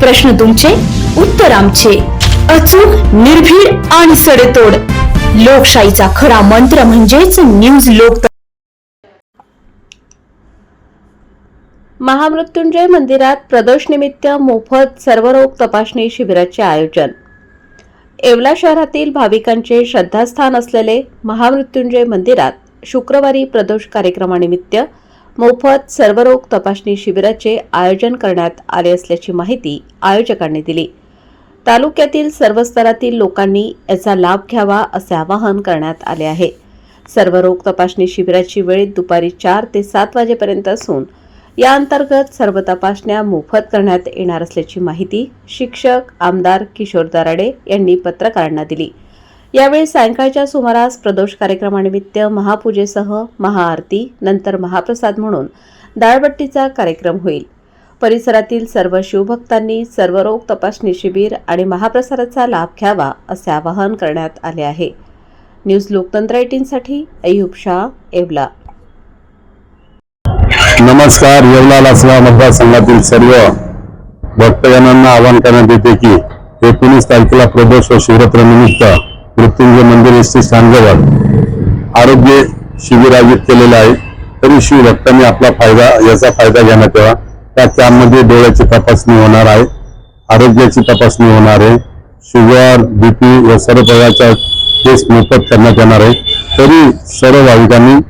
प्रश्न तुमचे उत्तर आमचे. अचूक निर्भीड आणि सडेतोड. लोकशाहीचा खरा मंत्र म्हणजेच न्यूज लोक महामृत्युंजय मंदिरात प्रदोषनिमित्त मोफत सर्वरोग तपासणी शिबिराचे आयोजन. येवला शहरातील भाविकांचे श्रद्धास्थान असलेले महामृत्युंजय मंदिरात शुक्रवारी प्रदोष कार्यक्रमानिमित्त मोफत सर्वरोग तपासणी शिबिराचे आयोजन करण्यात आले असल्याची माहिती आयोजकांनी दिली. तालुक्यातील सर्व स्तरातील लोकांनी याचा लाभ घ्यावा असे आवाहन करण्यात आले आहे. सर्व रोग तपासणी शिबिराची वेळ दुपारी चार ते सात वाजेपर्यंत असून या अंतर्गत सर्व तपासण्या मोफत करण्यात येणार असल्याची माहिती शिक्षक आमदार किशोर दराडे यांनी पत्रकारांना दिली. यावेळी सायंकाळच्या सुमारास प्रदोष कार्यक्रमानिमित्त महापूजेसह महाआरती नंतर महाप्रसाद म्हणून दाळबट्टीचा कार्यक्रम होईल. परिसरातील सर्व शिवभक्तांनी सर्व रोग तपासणी शिबिर आणि महाप्रसादाचा लाभ घ्यावा असे आवाहन करण्यात आले आहे. न्यूज लोकतंत्र एटीनसाठी अयुब शाह येवला. नमस्कार येवला लासवा मतदारसंघातील सर्व भक्तजनांना आवाहन करण्यात येते की एकोणीस तारखेला प्रदोष व शिवरात्र निमित्त मृत्युंजय मंदिर एसटी स्टँडजवळ आरोग्य शिबिर आयोजित केलेलं आहे. तरी शिवभक्तांनी आपला फायदा याचा फायदा घेण्यात यावा. त्या कॅम्पमध्ये डोळ्याची तपासणी होणार आहे. आरोग्याची तपासणी होणार आहे. शुगर बीपी व सर्व प्रकारच्या टेस्ट मोफत करण्यात येणार आहे. तरी सर्व भाविकांनी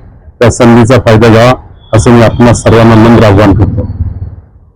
त्या संधीचा फायदा घ्यावा असं मी आपणा सर्वांना नम्र आव्हान करतो.